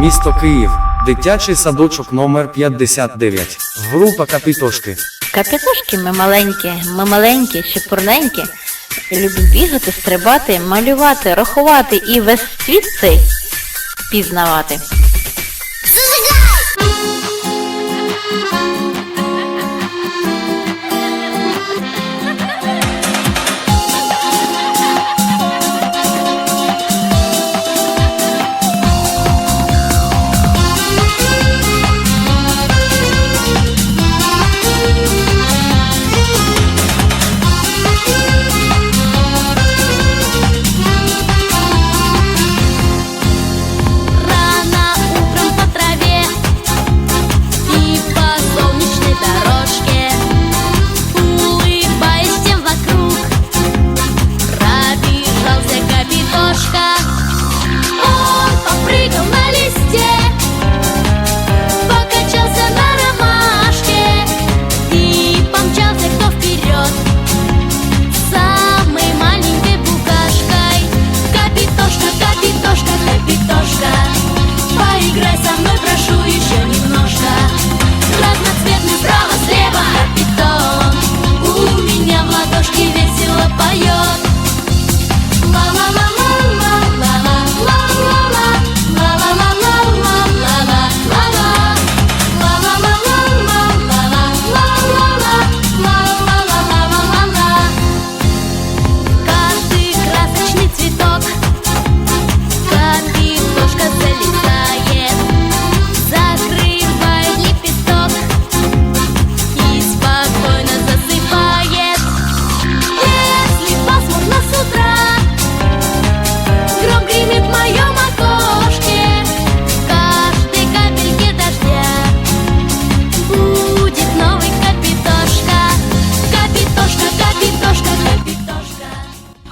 Місто Київ, дитячий садочок номер 59. Група Капітошки. Капітошки ми маленькі, ми маленькі, чепурненькі. Любимо бігати, стрибати, малювати, рахувати і весь світ цей пізнавати.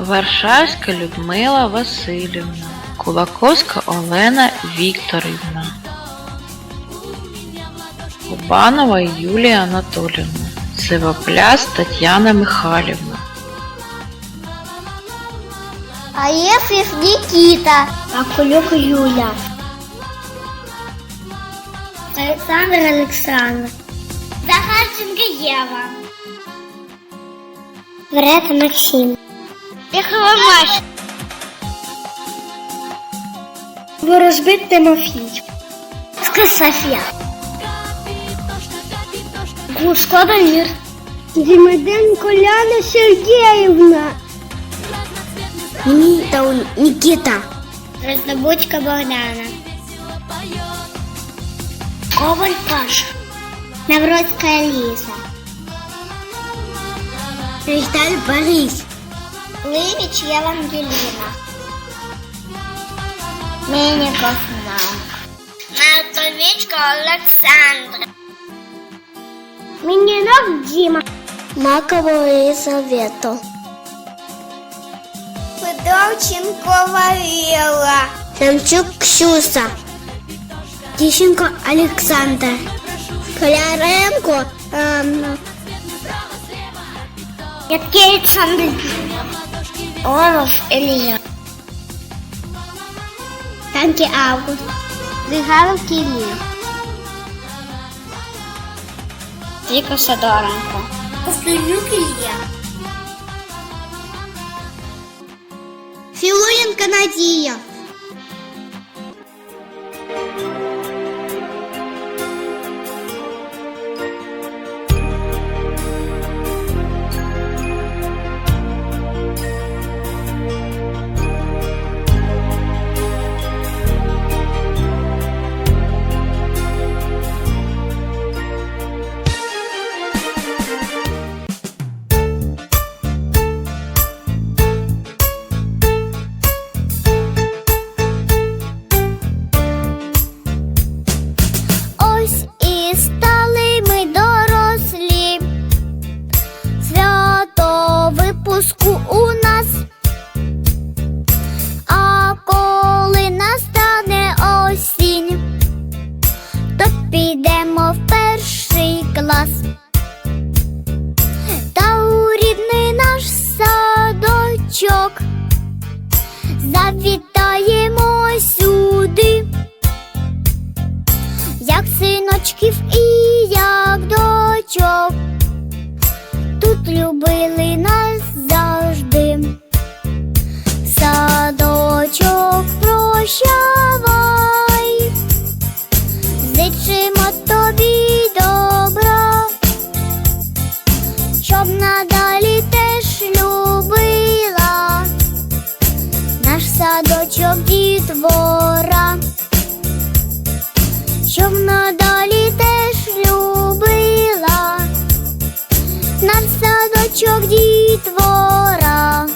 Варшавська Людмила Васильівна, Кулаковська Олена Вікторівна, Кубанова Юлія Анатолівна, Сивопляс Тетяна Михайлівна. А Ефрев Никита. Акулюк Юля. Александр Александр. Захарченко Ева. Вред Максим. Пехова Маша. Ворожбит Тимофій. Софія. Гушко Дамір. Дімиденко Ляна Сергіївна. Никита. Никита. Раздобудька Богдана. Коваль Паша. Навродская Лиза. Рихталь Борис. Лирич Євангеліна. Мініков Наук. Мартовічко Олександра. Мінінок Дима, Маково Єлизавета. Федорченкова Віла. Самчук Ксюса. Тищенко Олександр. Коляренко. Эм, Яткевич Андрій. Оров Ілія. Танки Август. Зигаров Кирилл. Вика Сидоренко. Послюк Илья. Филоненко Надія. завітаємо сюди, як синочків і як дочок, тут любили нас. Садочок дітвора.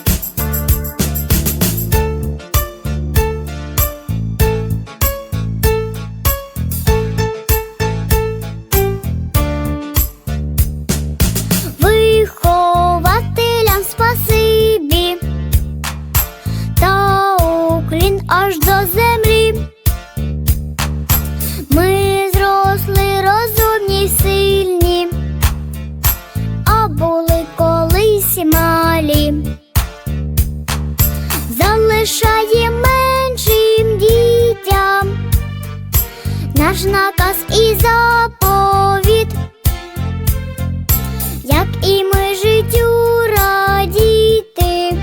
Вихователям спасибі та уклін аж до землі. Ми зросли розумні й сильні, а були наш наказ і заповіт як і ми життю радіти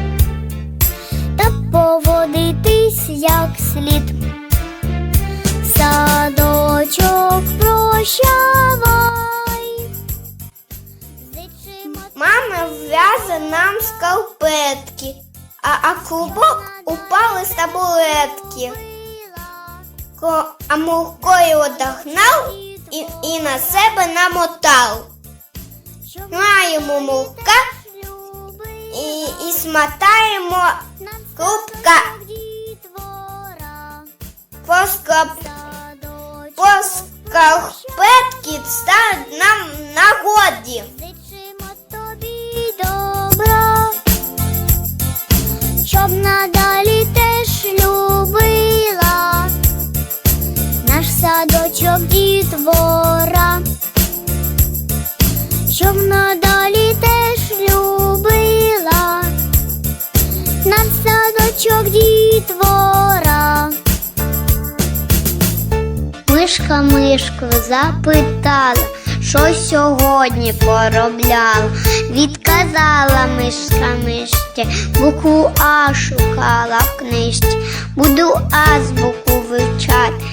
та поводитись як слід. Садочок прощавай. Мама в'яже нам скалпетки, а, а клубок упали з табуретки. А муркою одогнав і, і на себе намотав. Маємо мурка і, і смотаємо клубка по, скалпетки стане нам нагоді. Зичимо тобі добра, щоб надалі садочок дітвора, щоб надалі теж любила наш садочок дітвора. Мишка мишку запитала, що сьогодні поробляла. Відказала мишка мишці, букву А шукала в книжці. Буду азбуку вивчати,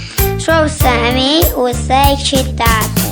щоб самій усе читати.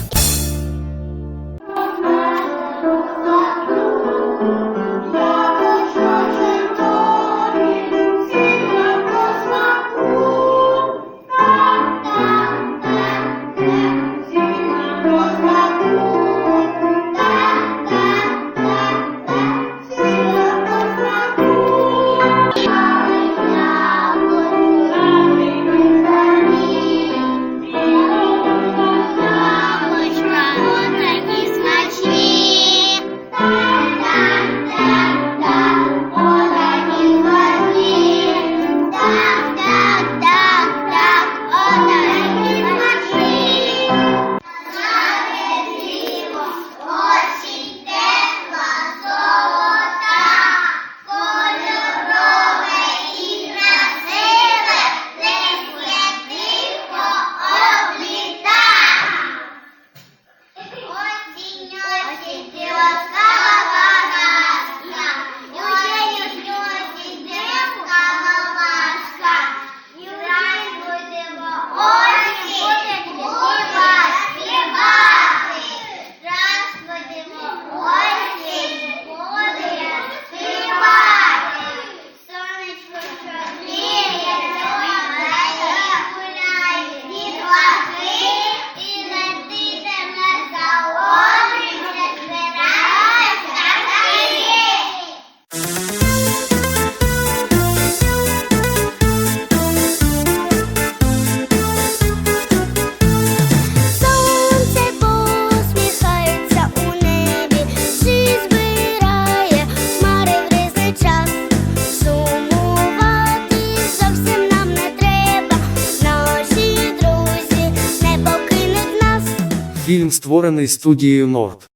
Створений студією Норд.